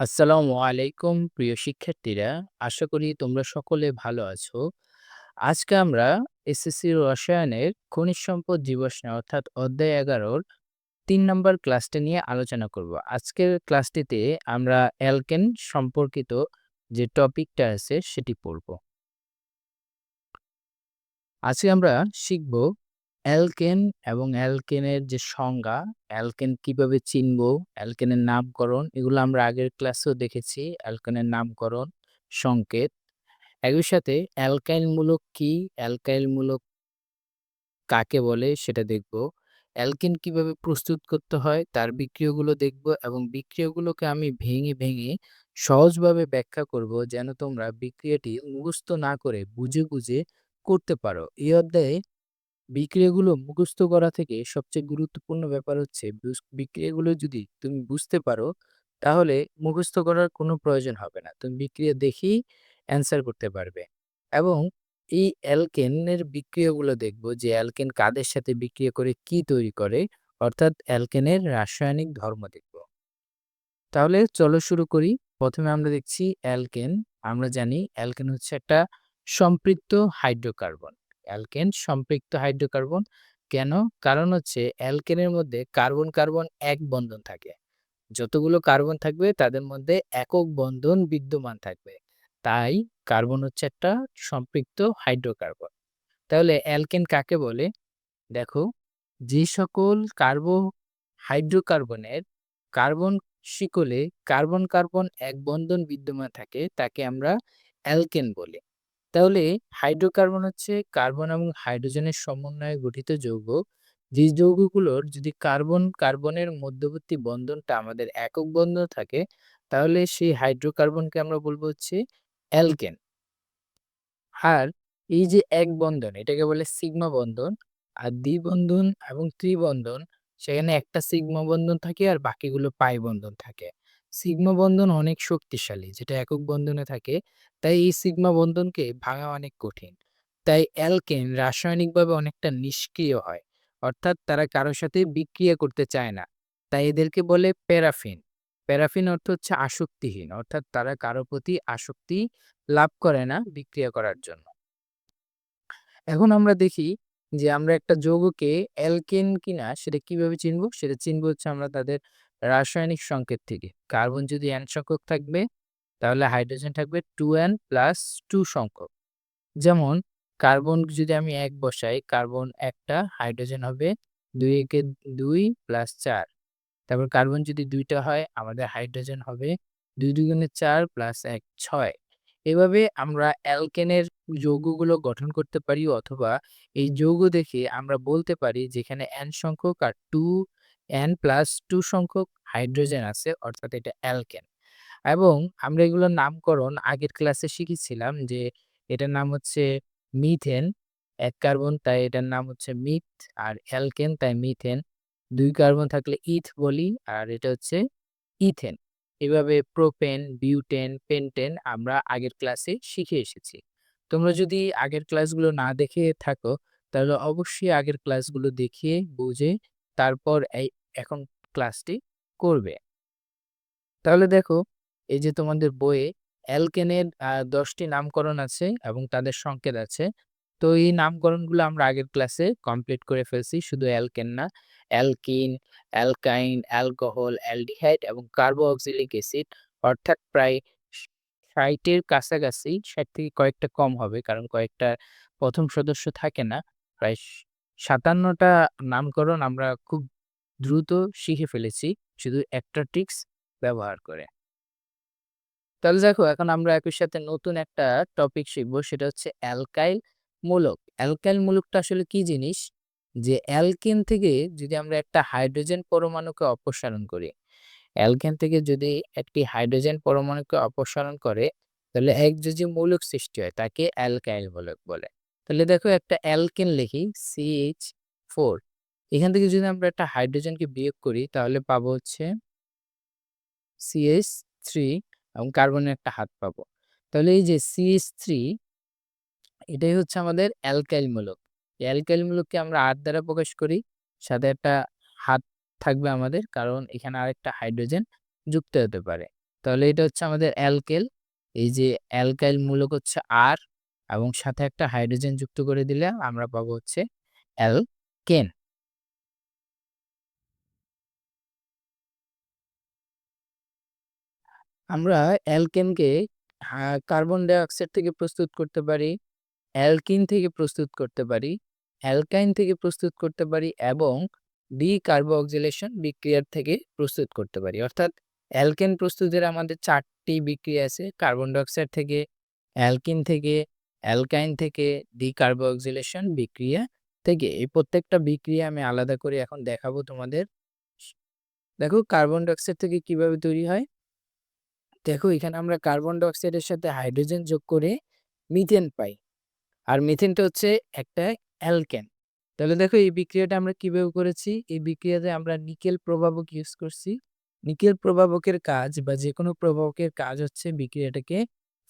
আসসালামু আলাইকুম প্রিয় শিক্ষার্থীরা। আশা করি তোমরা সকলে ভালো আছো। আজকে আমরা এসএসসি রসায়নের খনিজ সম্পদ জীবাশ্ম অর্থাৎ অধ্যায় এগারোর তিন নম্বর ক্লাসটা নিয়ে আলোচনা করব। আজকের ক্লাসটিতে আমরা অ্যালকেন সম্পর্কিত যে টপিকটা আছে সেটি পড়ব। আজকে আমরা শিখব অ্যালকেন এবং অ্যালকেনের যে সংজ্ঞা, অ্যালকেন কীভাবে চিনব, অ্যালকেনের নামকরণ এগুলো আমরা আগের ক্লাসেও দেখেছি। অ্যালকেনের নামকরণ, সংকেত। একই সাথে অ্যালকাইল মূলক কি, অ্যালকাইল মূলক কাকে বলে সেটা দেখব। অ্যালকেন কীভাবে প্রস্তুত করতে হয় তার বিক্রিয়গুলো দেখব এবং বিক্রিয়গুলোকে আমি ভেঙে, ভেঙে সহজভাবে ব্যাখ্যা করব যেন তোমরা বিক্রিয়াটি মুখস্থ না করে বুঝে, বুঝে করতে পারো। এই অধ্যায়ে বিক্রিয়াগুলো মুখস্থ করা থেকে সবচেয়ে গুরুত্বপূর্ণ ব্যাপার হচ্ছে বিক্রিয়াগুলো যদি তুমি বুঝতে পারো, তাহলে মুখস্থ করার কোনো প্রয়োজন হবে না। তুমি বিক্রিয়া দেখেই অ্যান্সার করতে পারবে এবং এই অ্যালকেনের বিক্রিয়াগুলো দেখব যে অ্যালকেন কাদের সাথে বিক্রিয়া করে কি তৈরি করে, অর্থাৎ অ্যালকেনের রাসায়নিক ধর্ম দেখব। তাহলে চলো শুরু করি। প্রথমে আমরা দেখছি অ্যালকেন। আমরা জানি অ্যালকেন হচ্ছে একটা সম্পৃক্ত হাইড্রোকার্বন। অ্যালকেন সম্পৃক্ত হাইড্রোকার্বন কেন? কারণ হচ্ছে অ্যালকেনের মধ্যে কার্বন, কার্বন এক বন্ধন থাকে। যতগুলো কার্বন থাকবে তাদের মধ্যে একক বন্ধন বিদ্যমান থাকবে। তাই কার্বন হচ্ছে একটা সম্পৃক্ত হাইড্রোকার্বন। তাহলে অ্যালকেন কাকে বলে? দেখো যে সকল কার্বো হাইড্রোকার্বনের কার্বন শিকলে কার্বন, কার্বন এক বন্ধন বিদ্যমান থাকে তাকে আমরা অ্যালকেন বলি। তাহলে হাইড্রোকার্বন হচ্ছে কার্বন এবং হাইড্রোজেনের সমন্বয়ে গঠিত যৌগ। যে যৌগগুলোর যদি কার্বন, কার্বনের মধ্যবর্তী বন্ধনটা আমাদের একক বন্ধন থাকে তাহলে সেই হাইড্রোকার্বনকে আমরা বলব হচ্ছে অ্যালকেন। আর এই যে এক বন্ধন এটাকে বলে সিগমা বন্ধন আর দ্বিবন্ধন এবং ত্রিবন্ধন সেখানে একটা সিগমা বন্ধন থাকে আর বাকিগুলো পাই বন্ধন থাকে। সিগমা বন্ধন অনেক শক্তিশালী, যেটা একক বন্ধনে থাকে তাই এই সিগমা বন্ধনকে ভাঙা অনেক কঠিন। তাই অ্যালকেন রাসায়নিকভাবে অনেকটা নিষ্ক্রিয় হয় অর্থাৎ তারা কারোর সাথে বিক্রিয়া করতে চায় না। তাই এদেরকে বলে প্যারাফিন। প্যারাফিন অর্থ হচ্ছে আসক্তিহীন, অর্থাৎ তারা কারও প্রতি আসক্তি লাভ করে না বিক্রিয়া করার জন্য। এখন আমরা দেখি যে আমরা একটা যৌগকে অ্যালকেন কিনা সেটা কীভাবে চিনব? সেটা চিনব হচ্ছে আমরা তাদের রাসায়নিক সংকেত থেকে। কার্বন যদি N সংখ্যক থাকবে, তাহলে হাইড্রোজেন থাকবে 2N প্লাস টু সংখ্যক। যেমন, কার্বন যদি আমি এক বসাই, কার্বন একটা হাইড্রোজেন হবে দুই একে দুই প্লাস চার তারপর কার্বন যদি দুইটা হয়, আমাদের হাইড্রোজেন হবে দুই দুগুণে চার প্লাস ১ ৬। এভাবে আমরা অ্যালকেনের যৌগগুলো গঠন করতে পারি, অথবা এই যৌগ দেখে আমরা বলতে পারি যেখানে N সংখ্যক আর 2N প্লাস 2 সংখ্যক হাইড্রোজেন আছে অর্থাৎ এটা অ্যালকেন। এবং আমরা এগুলোর নামকরণ আগের ক্লাসে শিখেছিলাম যে এটার নাম হচ্ছে মিথেন। ১ কার্বন তাই এটার নাম হচ্ছে মিথ আর অ্যালকেন তাই মিথেন। ২ কার্বন থাকলে ইথ বলি আর এটা হচ্ছে ইথেন। এভাবে প্রোপেন, বিউটেন, পেন্টেন আমরা আগের ক্লাসে শিখে এসেছি। তোমরা যদি আগের ক্লাসগুলো না দেখে থাকো তাহলে অবশ্যই আগের ক্লাসগুলো দেখিয়ে বুঝে তারপর এই এখন ক্লাসটি করবে। তাহলে দেখো এই যে তোমাদের বইয়ে অ্যালকেনের ১০ নামকরণ আছে এবং তাদের সংকেত আছে। তো এই নামকরণগুলো আমরা আগের ক্লাসে কমপ্লিট করে ফেলছি। শুধু অ্যালকেন না, অ্যালকিন, অ্যালকাইন, অ্যালকোহল, অ্যালডিহাইড এবং কার্বক্সিলিক অ্যাসিড অর্থাৎ প্রায় ষাটের কাছাকাছি ৬০ থেকে কয়েকটা কম হবে কারণ কয়েকটা প্রথম সদস্য থাকে না। প্রায় সাতান্নটা নামকরণ আমরা খুব দ্রুত শিখে ফেলেছি শুধু একটা ট্রিক্স ব্যবহার করে। তাহলে দেখো এখন আমরা একই সাথে নতুন একটা টপিক শিখব সেটা হচ্ছে অ্যালকাইল মূলক। অ্যালকাইল মূলকটা আসলে কি জিনিস? যে অ্যালকেন থেকে যদি আমরা একটা হাইড্রোজেন পরমাণুকে অপসারণ করি, অ্যালকেন থেকে যদি একটি হাইড্রোজেন পরমাণুকে অপসারণ করে তাহলে এক যদি মৌলিক সৃষ্টি হয় তাকে অ্যালকাইল মূলক বলে। তাহলে দেখো একটা অ্যালকেন লিখি CH4 এখান থেকে যদি আমরা একটা হাইড্রোজেনকে বিয়োগ করি, তাহলে পাবো হচ্ছে সিএস থ্রি এবং কার্বনের একটা হাত পাবো। তাহলে এই যে CH3 এটাই হচ্ছে আমাদের অ্যালকাইল মূলক। অ্যালকাইল মূলককে আমরা R দ্বারা প্রকাশ করি। সাথে একটা হাত থাকবে আমাদের, কারণ এখানে আরেকটা হাইড্রোজেন যুক্ত হতে পারে। তাহলে এটা হচ্ছে আমাদের অ্যালকেল এই যে অ্যালকাইল মূলক হচ্ছে আর এবং সাথে একটা হাইড্রোজেন যুক্ত করে দিলে আমরা পাবো হচ্ছে অ্যালকেন আমরা অ্যালকেনকে কার্বন ডাইঅক্সাইড থেকে প্রস্তুত করতে পারি, অ্যালকিন থেকে প্রস্তুত করতে পারি, অ্যালকাইন থেকে প্রস্তুত করতে পারি এবং ডি কার্বোক্সিলেশন বিক্রিয়ার থেকে প্রস্তুত করতে পারি। অর্থাৎ অ্যালকেন প্রস্তুতের আমাদের চারটি বিক্রিয়া আছে, কার্বন ডাইঅক্সাইড থেকে, অ্যালকিন থেকে, অ্যালকাইন থেকে ডি কার্বোক্সিলেশন বিক্রিয়া থেকে। এই প্রত্যেকটা বিক্রিয়া আমি আলাদা করে এখন দেখাবো তোমাদের। দেখো, কার্বন ডাইঅক্সাইড থেকে কীভাবে তৈরি হয়? দেখো, এখানে আমরা কার্বন ডাইঅক্সাইডের সাথে হাইড্রোজেন যোগ করে মিথেন পাই। আর মিথেনটা হচ্ছে একটা অ্যালকেন তাহলে দেখো, এই বিক্রিয়াটা আমরা কীভাবে করেছি? এই বিক্রিয়াতে আমরা নিকেল প্রভাবক ইউজ করছি। নিকেল প্রভাবকের কাজ বা যে কোনো প্রভাবকের কাজ হচ্ছে বিক্রিয়াটাকে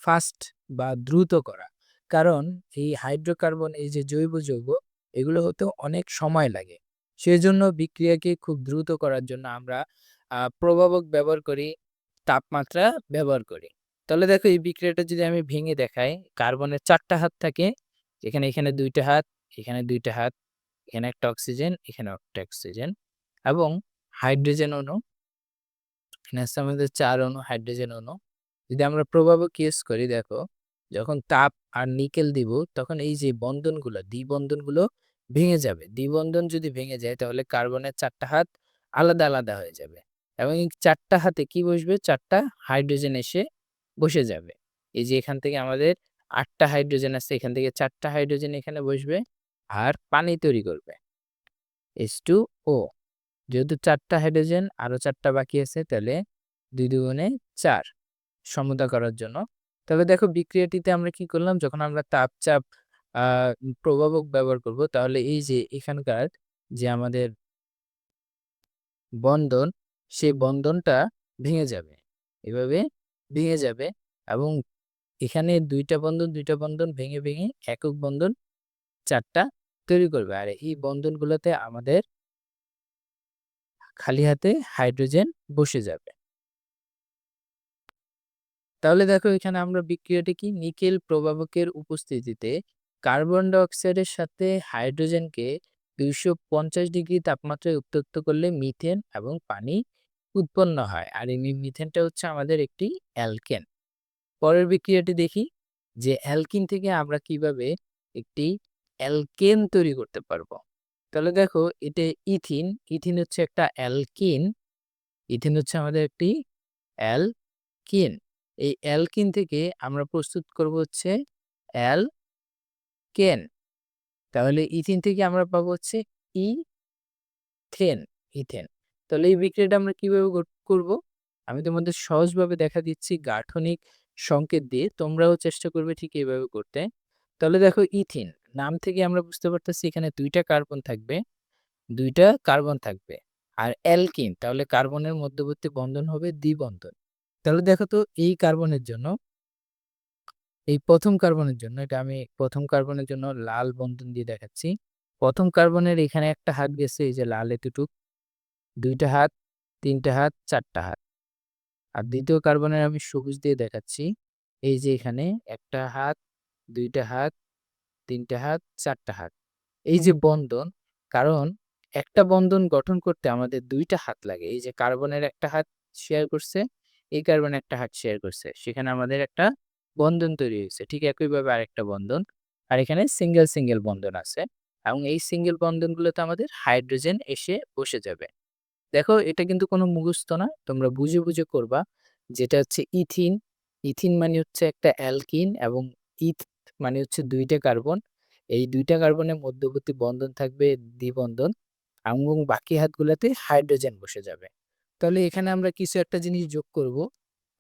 ফাস্ট বা দ্রুত করা। কারণ এই হাইড্রোকার্বন এই যে জৈব যৌগ, এগুলো হতে অনেক সময় লাগে। সেই জন্য বিক্রিয়াকে খুব দ্রুত করার জন্য আমরা প্রভাবক ব্যবহার করি তাপমাত্রা ব্যবহার করি। তাহলে দেখো এই বিক্রিয়াটা যদি আমি ভেঙে দেখাই, কার্বনের চারটা হাত থাকে এখানে এখানে দুইটা হাত, এখানে দুইটা হাত, এখানে একটা অক্সিজেন, এখানে একটা অক্সিজেন এবং হাইড্রোজেন অণু, এখানে আছে আমাদের চার অণু, হাইড্রোজেন অণু। যদি আমরা প্রভাবক ইউজ করি, দেখো, যখন তাপ আর নিকেল দিব, তখন এই যে বন্ধনগুলো, দ্বিবন্ধনগুলো ভেঙে যাবে। দ্বিবন্ধন যদি ভেঙে যায়, তাহলে কার্বনের চারটা হাত আলাদা আলাদা হয়ে যাবে। এবং এই চারটা হাতে কি বসবে? চারটা হাইড্রোজেন এসে বসে যাবে। এই যে এখান থেকে আমাদের আটটা হাইড্রোজেন আছে, এখান থেকে চারটা হাইড্রোজেন এখানে বসবে আর পানি তৈরি করবে। এস টু ও যেহেতু চারটা হাইড্রোজেন আরও চারটা বাকি আছে, তাহলে দুই দুগুণে চার সমতা করার জন্য। তাহলে দেখো বিক্রিয়াটিতে আমরা কি করলাম? যখন আমরা তাপচাপ প্রভাবক ব্যবহার করব, তাহলে এই যে এখানকার যে আমাদের বন্ধন সেই বন্ধনটা ভেঙে যাবে। এভাবে ভেঙে যাবে এবং এখানে দুইটা বন্ধন দুইটা বন্ধন ভেঙে ভেঙে একক বন্ধন চারটা তৈরি করবে। আর এই বন্ধনগুলোতে আমাদের খালি হাতে হাইড্রোজেন বসে যাবে। তাহলে দেখো এখানে আমরা বিক্রিয়াটি কি? নিকেল প্রভাবকের উপস্থিতিতে কার্বন ডাইঅক্সাইডের সাথে হাইড্রোজেনকে দুইশো পঞ্চাশ ডিগ্রি তাপমাত্রায় উত্তপ্ত করলে মিথেন এবং পানি উৎপন্ন হয়। আর এই মিথেনটা হচ্ছে আমাদের একটি অ্যালকেন। পরের বিক্রিয়াটি দেখি যে অ্যালকিন থেকে আমরা কীভাবে একটি অ্যালকেন তৈরি করতে পারব। তাহলে দেখো এটা ইথিন ইথিন হচ্ছে একটা অ্যালকিন, ইথিন হচ্ছে আমাদের একটি অ্যালকিন। এই অ্যালকিন থেকে আমরা প্রস্তুত করব হচ্ছে অ্যালকেন। তাহলে ইথিন থেকে আমরা পাবো হচ্ছে ইথেন ইথেন। তাহলে এই বিক্রিয়াটা আমরা কীভাবে করব? আমি তোমাদের সহজভাবে দেখা দিচ্ছি গাঠনিক সংকেত দিয়ে, তোমরাও চেষ্টা করবে ঠিক এইভাবে করতে। তাহলে দেখো ইথিন, নাম থেকে আমরা বুঝতে পারতেছি এখানে দুইটা কার্বন থাকবে, দুইটা কার্বন থাকবে। আর অ্যালকিন, তাহলে কার্বনের মধ্যবর্তী বন্ধন হবে দ্বিবন্ধন। তাহলে দেখো তো এই কার্বনের জন্য, এই প্রথম কার্বনের জন্য, এটা আমি প্রথম কার্বনের জন্য লাল বন্ধন দিয়ে দেখাচ্ছি। প্রথম কার্বনের এখানে একটা হাত গেছে, এই যে লাল এতটুক। দুইটা হাত তিনটা হাত চারটা হাত। আর দ্বিতীয় কার্বনের আমি সবুজ দিয়ে দেখাচ্ছি। এই যে এখানে একটা হাত দুইটা হাত তিনটা হাত চারটা হাত। এই যে বন্ধন, কারণ একটা বন্ধন গঠন করতে আমাদের দুইটা হাত লাগে। এই যে কার্বনের একটা হাত শেয়ার করছে, এই কার্বন একটা হাত শেয়ার করছে। সেখানে আমাদের একটা বন্ধন তৈরি হয়েছে, ঠিক একইভাবে আরেকটা বন্ধন। আর এখানে সিঙ্গেল সিঙ্গেল বন্ধন আছে। এবং এই সিঙ্গেল বন্ধনগুলোতে আমাদের হাইড্রোজেন এসে বসে যাবে। দেখো এটা কিন্তু কোনো মুখস্থ না। তোমরা বুঝে বুঝে করবা যেটা হচ্ছে ইথিন। ইথিন মানে হচ্ছে একটা অ্যালকিন এবং ইথ মানে হচ্ছে দুইটা কার্বন। এই দুইটা কার্বনের মধ্যবর্তী বন্ধন থাকবে দ্বিবন্ধন এবং বাকি হাতগুলোতে হাইড্রোজেন বসে যাবে। তাহলে এখানে আমরা কিছু একটা জিনিস যোগ করব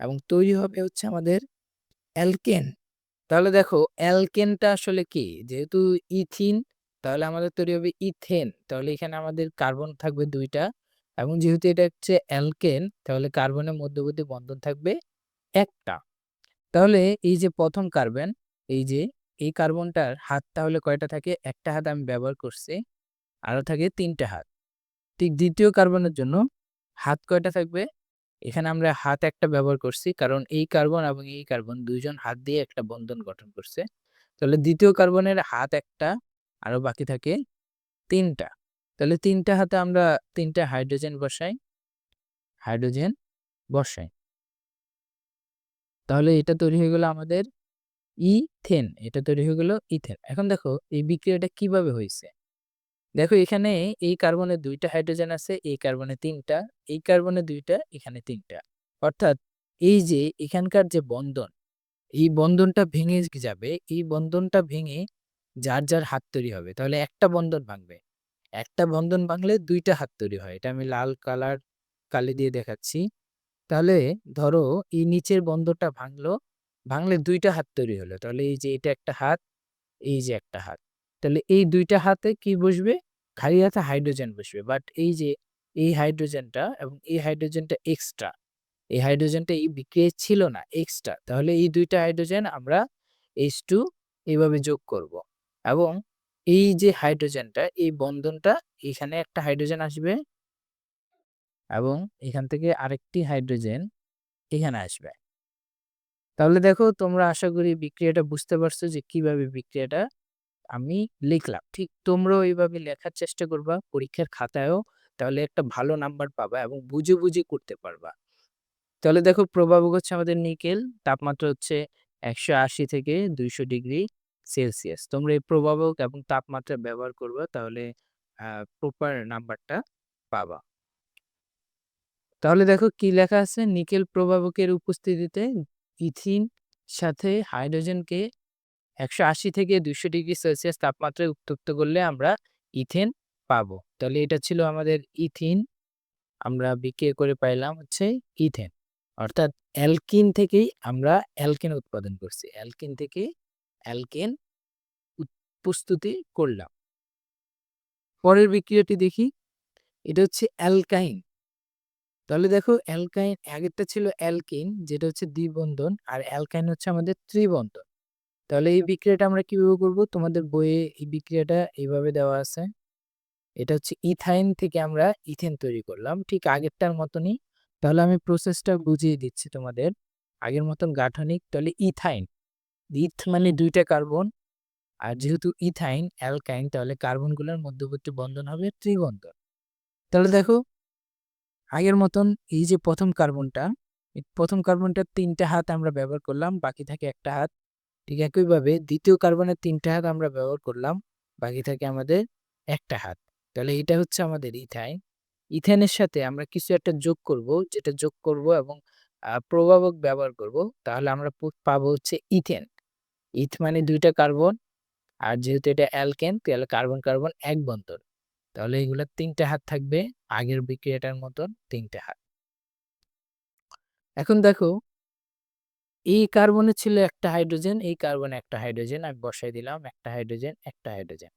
এবং তৈরি হবে হচ্ছে আমাদের অ্যালকেন। তাহলে দেখো অ্যালকেনটা আসলে কি? যেহেতু ইথিন তাহলে আমাদের তৈরি হবে ইথেন। তাহলে এখানে আমাদের কার্বন থাকবে দুইটা। এবং যেহেতু এটা হচ্ছে অ্যালকেন, তাহলে কার্বনের মধ্যবর্তী বন্ধন থাকবে একটা। তাহলে এই যে প্রথম কার্বন, এই যে, এই কার্বনটার হাত তাহলে কয়টা থাকে? একটা হাত আমি ব্যবহার করছি, আরও থাকে তিনটা হাত। ঠিক দ্বিতীয় কার্বনের জন্য হাত কয়টা থাকবে? এখানে আমরা হাত একটা ব্যবহার করছি, কারণ এই কার্বন এবং এই কার্বন দুইজন হাত দিয়ে একটা বন্ধন গঠন করছে। তাহলে দ্বিতীয় কার্বনের হাত একটা, আরও বাকি থাকে তিনটা। তাহলে তিনটা হাতে আমরা তিনটা হাইড্রোজেন বসাই হাইড্রোজেন বসাই। তাহলে এটা তৈরি হয়ে গেল আমাদের ইথেন, এটা তৈরি হয়ে গেল ইথেন। এখন দেখো, এই বিক্রিয়াটা কীভাবে হয়েছে? দেখো, এখানে এই কার্বনে দুইটা হাইড্রোজেন আছে, এই কার্বনে তিনটা, এই কার্বনে দুইটা, এখানে তিনটা। অর্থাৎ এই যে এখানকার যে বন্ধন, এই বন্ধনটা ভেঙে যাবে, এই বন্ধনটা ভেঙে যার যার হাত তৈরি হবে, তাহলে একটা বন্ধন ভাঙবে। একটা বন্ধন ভাঙলে দুইটা হাত তৈরি হয়। এটা আমি লাল কালার কালি দিয়ে দেখাচ্ছি। তাহলে ধরো এই নিচের বন্ধনটা ভাঙলো, ভাঙলে দুইটা হাত তৈরি হলো। তাহলে এই যে এটা একটা হাত, এই যে একটা হাত। তাহলে এই দুইটা হাতে কি বসবে? খালি হাতে হাইড্রোজেন বসবে। বাট এই যে এই হাইড্রোজেনটা এবং এই হাইড্রোজেনটা এক্সট্রা, এই হাইড্রোজেনটা এই বিক্রিয়ায় ছিল না, এক্সট্রা। তাহলে এই দুইটা হাইড্রোজেন আমরা এইচ টু এইভাবে যোগ করব। এবং এই যে হাইড্রোজেনটা, এই বন্ধনটা, এখানে একটা হাইড্রোজেন আসবে এবং এখান থেকে আরেকটি হাইড্রোজেন এখানে আসবে। তাহলে দেখো, তোমরা আশা করি বিক্রিয়াটা বুঝতে পারছ যে কীভাবে বিক্রিয়াটা আমি লিখলাম। ঠিক তোমরাও এইভাবে লেখার চেষ্টা করবা, পরীক্ষার খাতায়ও তাহলে একটা ভালো নাম্বার পাবা এবং বুঝে বুঝে করতে পারবা। তাহলে দেখো, প্রভাবক হচ্ছে আমাদের নিকেল, তাপমাত্রা হচ্ছে একশো আশি থেকে দুইশো ডিগ্রি। সেলসিয়াস। তোমরা এই প্রভাবক এবং তাপমাত্রা ব্যবহার করবা, তাহলে প্রপার নাম্বারটা পাবা। তাহলে দেখো কি লেখা আছে? নিকেল প্রভাবকের উপস্থিতিতে ইথিন সাথে হাইড্রোজেনকে একশো আশি থেকে দুইশো ডিগ্রি সেলসিয়াস তাপমাত্রায় উত্তপ্ত করলে আমরা ইথেন পাবো। তাহলে এটা ছিল আমাদের ইথিন। আমরা বিক্রিয়া করে পাইলাম হচ্ছে ইথেন। অর্থাৎ অ্যালকিন থেকেই আমরা অ্যালকেন উৎপাদন করছি। অ্যালকিন থেকে অ্যালকেন প্রস্তুতি করলাম। পরের বিক্রিয়াটি দেখি। এটা হচ্ছে অ্যালকাইন। তাহলে দেখো অ্যালকাইন আগেরটা ছিল অ্যালকিন যেটা হচ্ছে দ্বিবন্ধন আর অ্যালকাইন হচ্ছে আমাদের ত্রিবন্ধন। তাহলে এই বিক্রিয়াটা আমরা কীভাবে করব? তোমাদের বইয়ে এই বিক্রিয়াটা এইভাবে দেওয়া আছে। এটা হচ্ছে ইথাইন থেকে আমরা ইথেন তৈরি করলাম। ঠিক আগেরটার মতনই। তাহলে আমি প্রসেসটা বুঝিয়ে দিচ্ছি তোমাদের। আগের মতন গাঠনিক তাহলে ইথাইন। ইথ মানে দুইটা কার্বন। আর যেহেতু ইথাইন, অ্যালকাইন, তাহলে কার্বনগুলোর মধ্যবর্তী বন্ধন হবে ত্রিবন্ধন। তাহলে দেখো, আগের মতন এই যে প্রথম কার্বনটা প্রথম কার্বনটার তিনটা হাত আমরা ব্যবহার করলাম, বাকি থাকে একটা হাত। ঠিক একইভাবে দ্বিতীয় কার্বনের তিনটা হাত আমরা ব্যবহার করলাম, বাকি থাকে আমাদের একটা হাত। তাহলে এটা হচ্ছে আমাদের ইথাইন। ইথেনের সাথে আমরা কিছু একটা যোগ করব, যেটা যোগ করব এবং প্রভাবক ব্যবহার করব। তাহলে আমরা পাবো হচ্ছে ইথেন। ইথ মানে দুইটা কার্বন, আর যেহেতু এটা অ্যালকেন তাহলে কার্বন কার্বন এক বন্ধন তাহলে এগুলো তিনটা হাত থাকবে, আগের বিক্রিয়াটার মতন তিনটা হাত। এখন দেখো, এই কার্বনে ছিল একটা হাইড্রোজেন, এই কার্বনে একটা হাইড্রোজেন, আমি বসাই দিলাম, একটা হাইড্রোজেন একটা হাইড্রোজেন।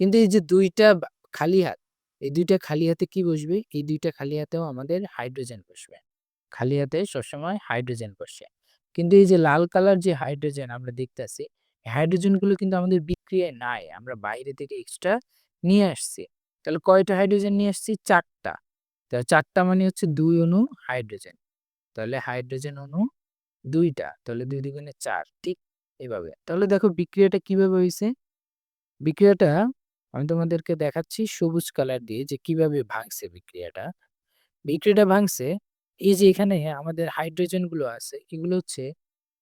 কিন্তু এই যে দুইটা খালি হাত, এই দুইটা খালি হাতে কি বসবে? এই দুইটা খালি হাতেও আমাদের হাইড্রোজেন বসবে। খালি হাতে সবসময় হাইড্রোজেন বসে। কিন্তু এই যে লাল কালার যে হাইড্রোজেন আমরা দেখতেছি হাইড্রোজেনগুলো কিন্তু আমাদের বিক্রিয়ায় নাই। আমরা বাইরে থেকে এক্সট্রা নিয়ে আসছি। তাহলে কয়টা হাইড্রোজেন নিয়ে আসছি? চারটা। তাহলে চারটা মানে হচ্ছে দুই অণু হাইড্রোজেন। তাহলে হাইড্রোজেন অণু দুইটা, তাহলে দুই দ্বিগুণে চার, ঠিক এভাবে। তাহলে দেখো বিক্রিয়াটা কীভাবে হয়েছে বিক্রিয়াটা আমি তোমাদেরকে দেখাচ্ছি সবুজ কালার দিয়ে যে কীভাবে ভাঙছে বিক্রিয়াটা। বিক্রিয়াটা ভাঙছে এই যে এখানে আমাদের হাইড্রোজেনগুলো আছে, এগুলো হচ্ছে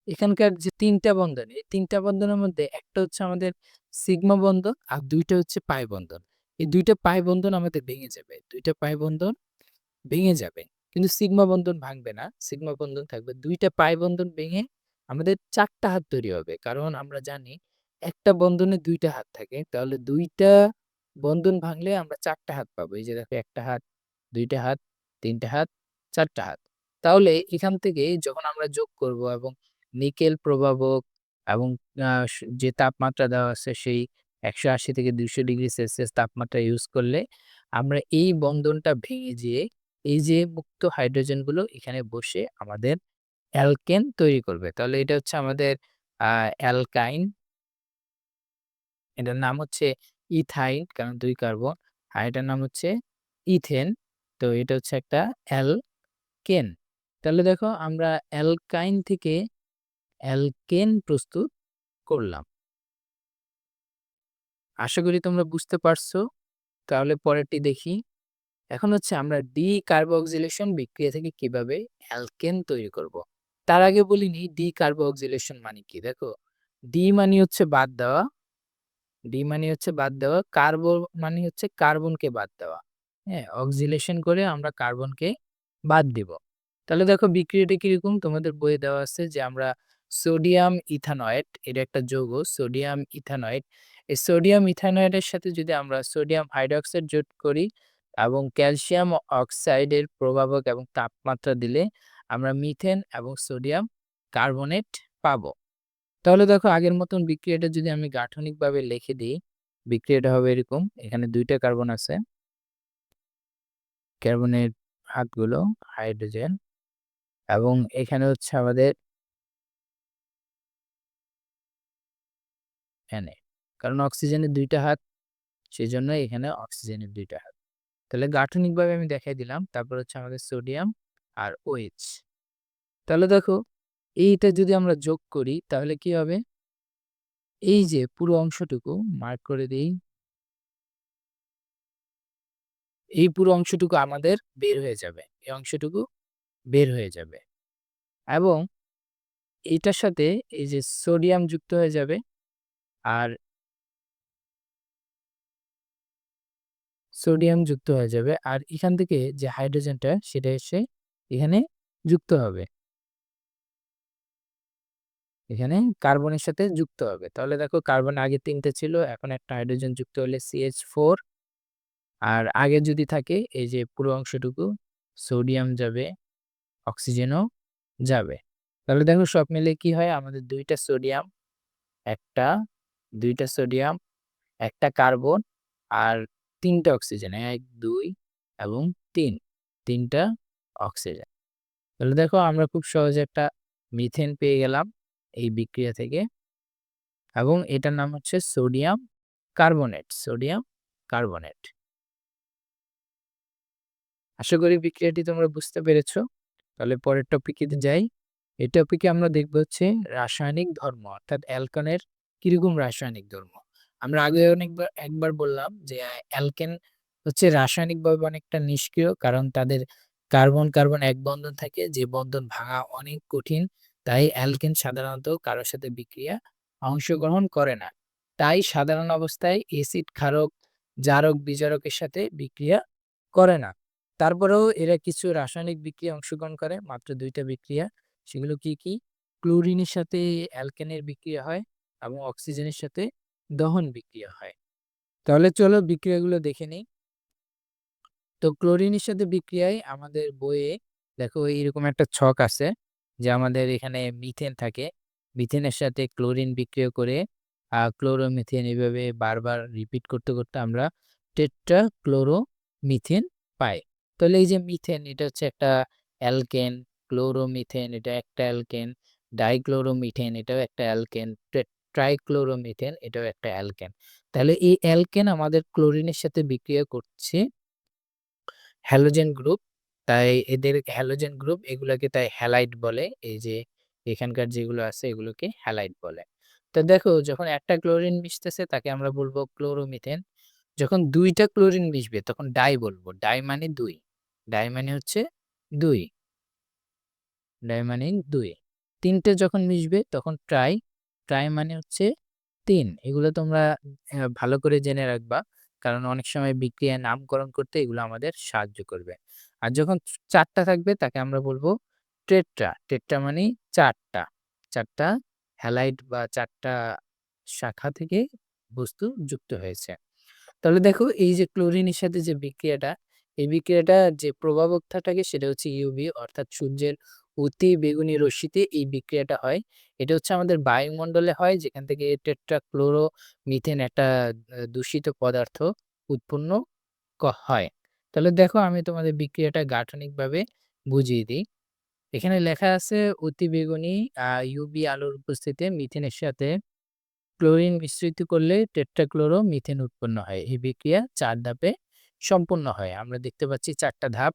এখানকার যে তিনটা বন্ধন, এই তিনটা বন্ধনের মধ্যে একটা হচ্ছে আমাদের সিগমা বন্ধন আর দুইটা হচ্ছে পাই বন্ধন। এই দুইটা পাই বন্ধন আমাদের ভেঙে যাবে। দুইটা পাই বন্ধন ভেঙে যাবে। কিন্তু সিগমা বন্ধন ভাঙবে না। সিগমা বন্ধন থাকবে। দুইটা পাই বন্ধন ভেঙে আমাদের চারটা হাত তৈরি হবে। কারণ আমরা জানি একটা বন্ধনে দুইটা হাত থাকে। তাহলে দুইটা বন্ধন ভাঙলে আমরা চারটা হাত পাবো। এই যে দেখো, একটা হাত, দুইটা হাত, তিনটা হাত চারটা হাত। তাহলে এখান থেকে যখন আমরা যোগ করব এবং নিকেল প্রভাবক এবং যে তাপমাত্রা দেওয়া আছে সেই একশো আশি থেকে দুইশো ডিগ্রি সেলসিয়াস তাপমাত্রা ইউজ করলে আমরা এই বন্ধনটা ভেঙে যেয়ে এই যে মুক্ত হাইড্রোজেনগুলো এখানে বসে আমাদের অ্যালকেন তৈরি করবে। তাহলে এটা হচ্ছে আমাদের অ্যালকাইন। এটার নাম হচ্ছে ইথাইন, কারণ দুই কার্বন। আর এটার নাম হচ্ছে ইথেন। তো এটা হচ্ছে একটা অ্যালকেন তাহলে দেখো আমরা অ্যালকাইন থেকে অ্যালকেন প্রস্তুত করলাম। আশা করি তোমরা বুঝতে পারছ। তাহলে পরেরটি দেখি। এখন হচ্ছে আমরা ডি-কার্বক্সিলেশন বিক্রিয়া থেকে কীভাবে অ্যালকেন তৈরি করব। তার আগে বলিনি নিই ডি-কার্বক্সিলেশন মানে কি? দেখো ডি মানে হচ্ছে বাদ দেওয়া। ডি মানে হচ্ছে বাদ দেওয়া। কার্বো মানে হচ্ছে কার্বনকে বাদ দেওয়া। হ্যাঁ? অক্সিলেশন করে আমরা কার্বনকে বাদ দিব। তাহলে দেখো বিক্রিয়াটা কীরকম? তোমাদের বইয়ে দেওয়া আছে যে আমরা সোডিয়াম ইথানয়েড এটা একটা যৌগ সোডিয়াম ইথানয়েড। এই সোডিয়াম ইথানয়েডের সাথে যদি আমরা সোডিয়াম হাইড্রোক্সাইড যোগ করি এবং ক্যালসিয়াম অক্সাইডের প্রভাবক এবং তাপমাত্রা দিলে আমরা মিথেন এবং সোডিয়াম কার্বনেট পাব তাহলে দেখো আগের মতন বিক্রিয়াটা যদি আমি গাঠনিকভাবে লিখে দিই, বিক্রিয়াটা হবে এরকম। এখানে দুইটা কার্বন আছে। কার্বনের হাতগুলো হাইড্রোজেন এবং এখানে হচ্ছে আমাদের Na, কারণ অক্সিজেনের ২ টা হাত, সেজন্য এখানে অক্সিজেনের দুইটা হাত। তাহলে গাঠনিকভাবে আমি দেখাই দিলাম। তারপর হচ্ছে আমাদের সোডিয়াম আর OH তাহলে দেখো, এইটা যদি আমরা যোগ করি, তাহলে কি হবে? এই যে পুরো অংশটুকু মার্ক করে দেই। এই পুরো অংশটুকু আমাদের বের হয়ে যাবে। এই অংশটুকু বের হয়ে যাবে। এবং এটার সাথে এই যে সোডিয়াম যুক্ত হয়ে যাবে। আর সোডিয়াম যুক্ত হয়ে যাবে। আর এখান থেকে যে হাইড্রোজেনটা সেটা এসে এখানে যুক্ত হবে। এখানে কার্বনের সাথে যুক্ত হবে। তাহলে দেখো কার্বন আগে তিনটে ছিল, এখন একটা হাইড্রোজেন যুক্ত হলে CH4 আর আগে যদি থাকে এই যে পুরো অংশটুকু সোডিয়াম যাবে, অক্সিজেনও যাবে। তাহলে দেখো সব মিলে কি হয় আমাদের দুইটা সোডিয়াম, একটা দুইটা সোডিয়াম, একটা কার্বন আর তিনটা অক্সিজেন ১, ২ এবং তিন তিনটা অক্সিজেন। তাহলে দেখো আমরা খুব সহজে একটা মিথেন পেয়ে গেলাম এই বিক্রিয়া থেকে। এবং এটার নাম হচ্ছে সোডিয়াম কার্বনেট, সোডিয়াম কার্বনেট। আশা করি বিক্রিয়াটি তোমরা বুঝতে পেরেছ। তাহলে পরের টপিকে যাই। এই টপিকে আমরা দেখব হচ্ছে রাসায়নিক ধর্ম, অর্থাৎ অ্যালকানের কীরকম রাসায়নিক ধর্ম। আমরা আগে অনেকবার, একবার বললাম যে অ্যালকেন হচ্ছে রাসায়নিকভাবে অনেকটা নিষ্ক্রিয়, কারণ তাদের কার্বন কার্বন এক বন্ধন থাকে, যে বন্ধন ভাঙা অনেক কঠিন, তাই অ্যালকেন সাধারণত কারোর সাথে বিক্রিয়া অংশগ্রহণ করে না তাই সাধারণ অবস্থায় এসিড ক্ষারক, জারক, বিজারকের সাথে বিক্রিয়া করে না তারপরেও এরা কিছু রাসায়নিক বিক্রিয়া অংশগ্রহণ করে, মাত্র দুইটা বিক্রিয়া। সেগুলো কি কি? ক্লোরিনের সাথে অ্যালকেনের বিক্রিয়া হয় এবং অক্সিজেনের সাথে দহন বিক্রিয়া হয়। তাহলে চলো বিক্রিয়াগুলো দেখে নিই। তো ক্লোরিনের সাথে বিক্রিয়ায় আমাদের বইয়ে দেখো এইরকম একটা ছক আছে যে আমাদের এখানে মিথেন থাকে। মিথেনের সাথে ক্লোরিন বিক্রিয়া করে ক্লোরোমিথেন এভাবে বারবার রিপিট করতে করতে আমরা টেট্রা ক্লোরোমিথেন পাই। তাহলে এই যে মিথেন এটা হচ্ছে একটা অ্যালকেন ক্লোরোমিথেন এটা একটা অ্যালকেন ডাইক্লোরোমিথেন এটাও একটা অ্যালকেন ট্রাইক্লোরোমিথেন এটাও একটা অ্যালকেন তাহলে এই অ্যালকেন আমাদের ক্লোরিনের সাথে বিক্রিয়া করছে হ্যালোজেন গ্রুপ তাই এদের হ্যালোজেন গ্রুপ এগুলোকে তাই হ্যালাইট বলে, এই যে এখানকার যেগুলো আছে এগুলোকে হ্যালাইট বলে। তো দেখো, যখন একটা ক্লোরিন মিশতেছে, তাকে আমরা বলব ক্লোরোমিথেন যখন দুইটা ক্লোরিন মিশবে, তখন ডাই বলব ডাই মানে দুই। ডাই মানে হচ্ছে দুই। ডাই মানে দুই। তিনটে যখন মিশবে তখন ট্রাই। ট্রাই মানে হচ্ছে তিন। এগুলো তোমরা ভালো করে জেনে রাখবা। কারণ অনেক সময় বিক্রিয়া নামকরণ করতে এগুলো আমাদের সাহায্য করবে। আর যখন চারটা থাকবে তাকে আমরা বলব টেট্রা। টেট্রা মানে চারটা। চারটা হ্যালাইড বা চারটা শাখা থেকে বস্তু যুক্ত হয়েছে। তাহলে দেখো এই যে ক্লোরিনের সাথে যে বিক্রিয়াটা এই বিক্রিয়াটা যে প্রভাবকটা থাকে সেটা হচ্ছে ইউভি অর্থাৎ সূর্যের অতি বেগুনি রশ্মিতে এই বিক্রিয়াটা হয়। এটা হচ্ছে আমাদের বায়ুমণ্ডলে হয় যেখান থেকে টেট্রা ক্লোরো মিথেন একটা দূষিত পদার্থ উৎপন্ন হয়। তাহলে দেখো আমি তোমাদের বিক্রিয়াটা গাঠনিকভাবে বুঝিয়ে দিই। এখানে লেখা আছে অতি বেগুনি ইউবি আলোর উপস্থিতিতে মিথেনের সাথে ক্লোরিন মিশ্রিত করলে টেট্রাক্লোরো মিথেন উৎপন্ন হয়। এই বিক্রিয়া চার ধাপে সম্পূর্ণ হয় আমরা দেখতে পাচ্ছি চারটা ধাপ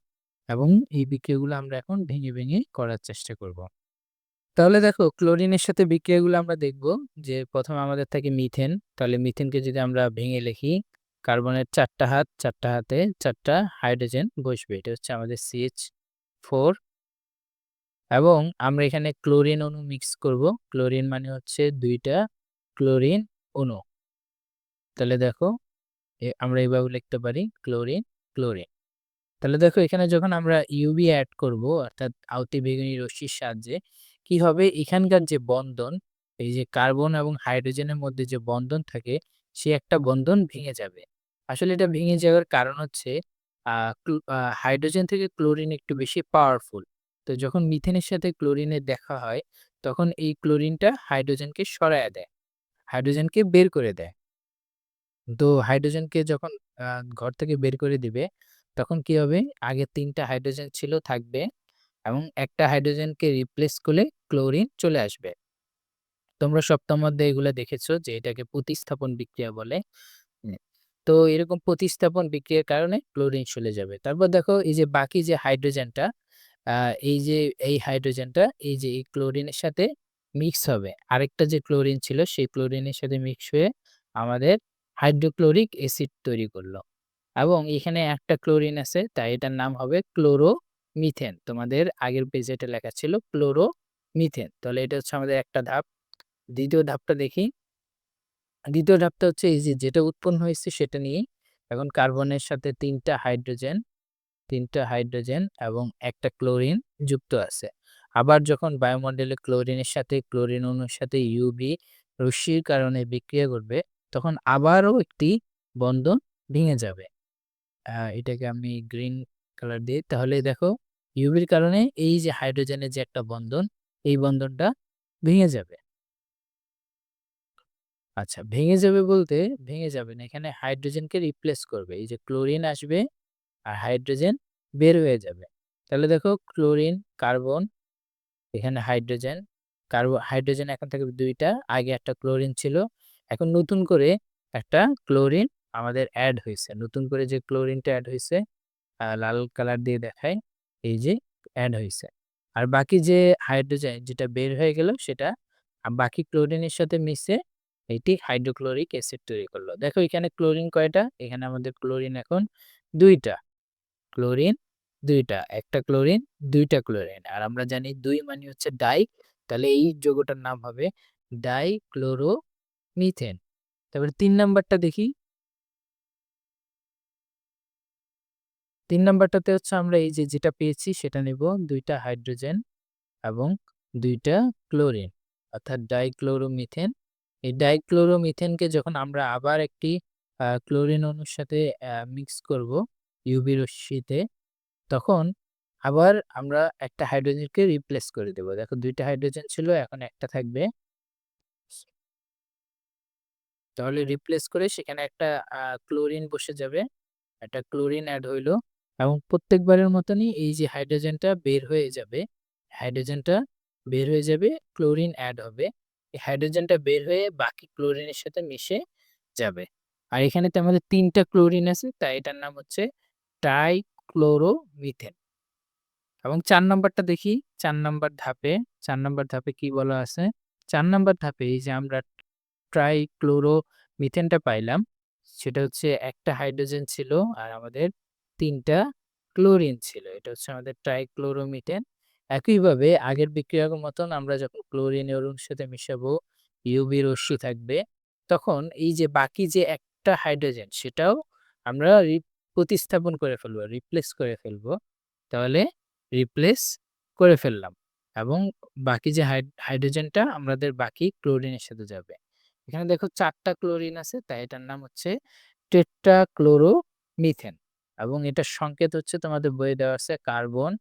এবং এই বিক্রিয়াগুলো আমরা এখন ভেঙে, ভেঙে করার চেষ্টা করব। তাহলে দেখো ক্লোরিনের সাথে বিক্রিয়াগুলো আমরা দেখব যে প্রথমে আমাদের থাকে মিথেন। তাহলে মিথেনকে যদি আমরা ভেঙে লিখি কার্বনের চারটা হাত, চারটা হাতে চারটা হাইড্রোজেন বসবে। এটা হচ্ছে আমাদের CH4 এবং আমরা এখানে ক্লোরিন অণু মিক্স করব। ক্লোরিন মানে হচ্ছে দুইটা ক্লোরিন অণু। তাহলে দেখো আমরা এভাবে লিখতে পারি ক্লোরিন, ক্লোরিন। তাহলে দেখো এখানে যখন আমরা ইউবি অ্যাড করব অর্থাৎ আউতি বেগুনি রশ্মির সাহায্যে কি হবে এখানকার যে বন্ধন এই যে কার্বন এবং হাইড্রোজেনের মধ্যে যে বন্ধন থাকে সে একটা বন্ধন ভেঙে যাবে। আসলে এটা ভেঙে যাওয়ার কারণ হচ্ছে হাইড্রোজেন থেকে ক্লোরিন একটু বেশি পাওয়ারফুল। তো যখন মিথেনের সাথে ক্লোরিনের দেখা হয় তখন এই ক্লোরিনটা হাইড্রোজেনকে সরায়া দেয়। হাইড্রোজেনকে বের করে দেয়। তো হাইড্রোজেনকে যখন, আ, ঘর থেকে বের করে দিবে, তখন কি হবে? আগে ৩ টা হাইড্রোজেন ছিল থাকবে এবং একটা হাইড্রোজেনকে রিপ্লেস করলে ক্লোরিন চলে আসবে। তোমরা সপ্তম অধ্যায়ে এগুলো দেখেছ যে এটাকে প্রতিস্থাপন বিক্রিয়া বলে। হুম। তো এরকম প্রতিস্থাপন বিক্রিয়ার কারণে ক্লোরিন চলে যাবে। তারপর দেখো এই যে বাকি যে হাইড্রোজেনটা আ, এই যে, এই হাইড্রোজেনটা এই যে এই ক্লোরিনের সাথে মিক্স হবে। আরেকটা যে ক্লোরিন ছিল, সেই ক্লোরিনের সাথে মিক্স হয়ে আমাদের হাইড্রোক্লোরিক অ্যাসিড তৈরি করল। এবং এখানে একটা ক্লোরিন আছে তাই এটার নাম হবে ক্লোরোমিথেন। তোমাদের আগের পেজে এটা লেখা ছিল ক্লোরোমিথেন। তাহলে এটা হচ্ছে আমাদের একটা ধাপ। দ্বিতীয় ধাপটা দেখি। দ্বিতীয় ধাপটা হচ্ছে এই যেটা উৎপন্ন হয়েছে সেটা নিয়েই। এখন কার্বনের সাথে তিনটা হাইড্রোজেন, তিনটা হাইড্রোজেন এবং একটা ক্লোরিন যুক্ত আছে। আবার যখন বায়ুমণ্ডলে ক্লোরিনের সাথে ক্লোরিন অণুর সাথে ইউভি রশ্মির কারণে বিক্রিয়া ঘটবে তখন আবারও একটি বন্ধন ভেঙে যাবে। এটাকে আমি গ্রিন কালার দিই। তাহলে দেখো ইউভির কারণে এই যে হাইড্রোজেনের যে একটা বন্ধন, এই বন্ধনটা ভেঙে যাবে। আচ্ছা ভেঙে যাবে বলতে ভেঙে যাবে না। এখানে হাইড্রোজেনকে রিপ্লেস করবে। এই যে ক্লোরিন আসবে আর হাইড্রোজেন বের হয়ে যাবে। তাহলে দেখো ক্লোরিন, কার্বন, এখানে হাইড্রোজেন, কার্বন হাইড্রোজেন এখন থাকবে দুইটা আগে একটা ক্লোরিন ছিল। এখন নতুন করে একটা ক্লোরিন আমাদের অ্যাড হয়েছে নতুন করে যে ক্লোরিনটা অ্যাড হয়েছে লাল কালার দিয়ে দেখায় এই যে অ্যাড হয়েছে আর বাকি যে হাইড্রোজেন যেটা বের হয়ে গেল সেটা বাকি ক্লোরিনের সাথে মিশে এটি হাইড্রোক্লোরিক অ্যাসিড তৈরি করল। দেখো এখানে ক্লোরিন কয়টা? এখানে আমাদের ক্লোরিন এখন দুইটা ক্লোরিন দুইটা একটা ক্লোরিন, দুইটা ক্লোরিন। আর আমরা জানি দুই মানে হচ্ছে ডাই। তাহলে এই যৌগটার নাম হবে ডাইক্লোরোমিথেন। তারপরে ৩ নাম্বারটা দেখি। ৩ নাম্বারটাতে হচ্ছে আমরা এই যে যেটা পেয়েছি সেটা নেব ২ টা হাইড্রোজেন এবং ২ টা ক্লোরিন অর্থাৎ ডাইক্লোরোমিথেন। এই ডাইক্লোরোমিথেনকে যখন আমরা আবার একটি ক্লোরিন অণুর সাথে মিক্স করব ইউভি রশ্মিতে, তখন আবার আমরা একটা হাইড্রোজেনকে রিপ্লেস করে দেব। দেখো ২ টা হাইড্রোজেন ছিল, এখন একটা থাকবে। তাহলে রিপ্লেস করে সেখানে একটা ক্লোরিন বসে যাবে। একটা ক্লোরিন এড হইল এবং প্রত্যেকবারের মতনই এই যে হাইড্রোজেনটা বের হয়ে যাবে। হাইড্রোজেনটা বের হয়ে যাবে, ক্লোরিন এড হবে। এই হাইড্রোজেনটা বের হয়ে বাকি ক্লোরিনের সাথে মিশে যাবে। আর এখানেতে আমাদের তিনটা ক্লোরিন আছে তাই এটার নাম হচ্ছে ট্রাইক্লোরোমিথেন। এবং চার নাম্বারটা দেখি চার নাম্বার ধাপে চার নাম্বার ধাপে কি বলা আছে? চার নাম্বার ধাপে এই যে আমরা ট্রাইক্লোরোমিথেনটা পাইলাম। সেটা হচ্ছে একটা হাইড্রোজেন ছিল আর আমাদের তিনটা ক্লোরিন ছিল। এটা হচ্ছে আমাদের ট্রাইক্লোরোমিথেন। একইভাবে আগের বিক্রিয়ার মতন আমরা যখন ক্লোরিন অণুর সাথে মিশাবো, ইউভি রশ্মি থাকবে। তখন এই যে বাকি যে একটা হাইড্রোজেন সেটাও আমরা প্রতিস্থাপন করে ফেলব, রিপ্লেস করে ফেলব। তাহলে রিপ্লেস করে ফেললাম এবং বাকি যে হাইড্রোজেনটা আমাদের বাকি ক্লোরিনের সাথে যাবে। এখানে দেখো চারটা ক্লোরিন আছে তাই এটার নাম হচ্ছে টেট্রাক্লোরোমিথেন এবং এটার সংকেত হচ্ছে তোমাদের বইয়ে দেওয়া আছে কার্বন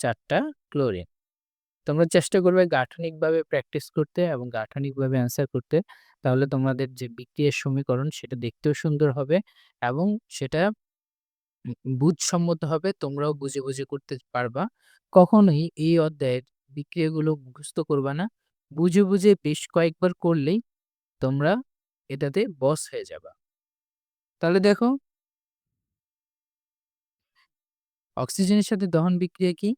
চারটা ক্লোরিন। তোমরা চেষ্টা করবে গাঠনিকভাবে প্র্যাকটিস করতে এবং গাঠনিকভাবে অ্যান্সার করতে। তাহলে তোমাদের যে বিক্রিয়ার সমীকরণ সেটা দেখতেও সুন্দর হবে এবং সেটা বুঝসম্মত হবে। তোমরাও বুঝে, বুঝে করতে পারবা। কখনোই এই অধ্যায়ের বিক্রিয়াগুলো মুখস্থ করবা না। বুঝে, বুঝে বেশ কয়েকবার করলেই তোমরা এটাতে বস হয়ে যাবা। তাহলে দেখো অক্সিজেনের সাথে দহন বিক্রিয়া কি?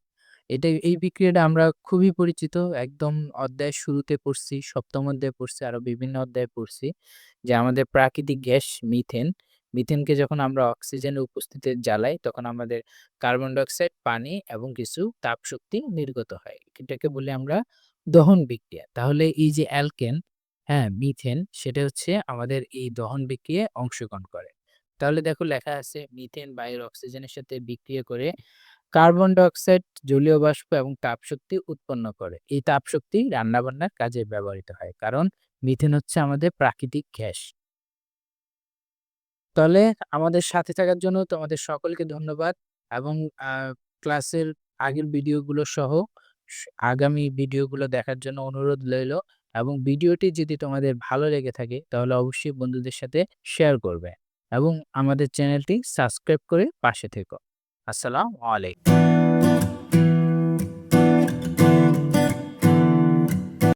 এটা এই বিক্রিয়াটা আমরা খুবই পরিচিত। একদম অধ্যায় শুরুতে পড়ছি, সপ্তম অধ্যায়ে পড়ছি, আরও বিভিন্ন অধ্যায়ে পড়ছি। যে আমাদের প্রাকৃতিক গ্যাস মিথেন, মিথেনকে যখন আমরা অক্সিজেনের উপস্থিতিতে জ্বালাই তখন আমাদের কার্বন ডাইঅক্সাইড, পানি এবং কিছু তাপশক্তি নির্গত হয়। এটাকে বলি আমরা দহন বিক্রিয়া। তাহলে এই যে অ্যালকেন, হ্যাঁ, মিথেন সেটা হচ্ছে আমাদের এই দহন বিক্রিয়ায় অংশগ্রহণ করে। তাহলে দেখো লেখা আছে মিথেন বায়ুর অক্সিজেনের সাথে বিক্রিয়া করে কার্বন ডাইঅক্সাইড, জলীয় বাষ্প এবং তাপশক্তি উৎপন্ন করে। এই তাপশক্তি রান্নাবান্নার কাজে ব্যবহৃত হয়। কারণ মিথেন হচ্ছে আমাদের প্রাকৃতিক গ্যাস। তাহলে আমাদের সাথে থাকার জন্য তোমাদের সকলকে ধন্যবাদ এবং ক্লাসের আগের ভিডিওগুলো সহ আগামী ভিডিওগুলো দেখার জন্য অনুরোধ রইল এবং ভিডিওটি যদি তোমাদের ভালো লেগে থাকে, তাহলে অবশ্যই বন্ধুদের সাথে শেয়ার করবে এবং আমাদের চ্যানেলটি সাবস্ক্রাইব করে পাশে থেকো। আসসালামু আলাইকুম।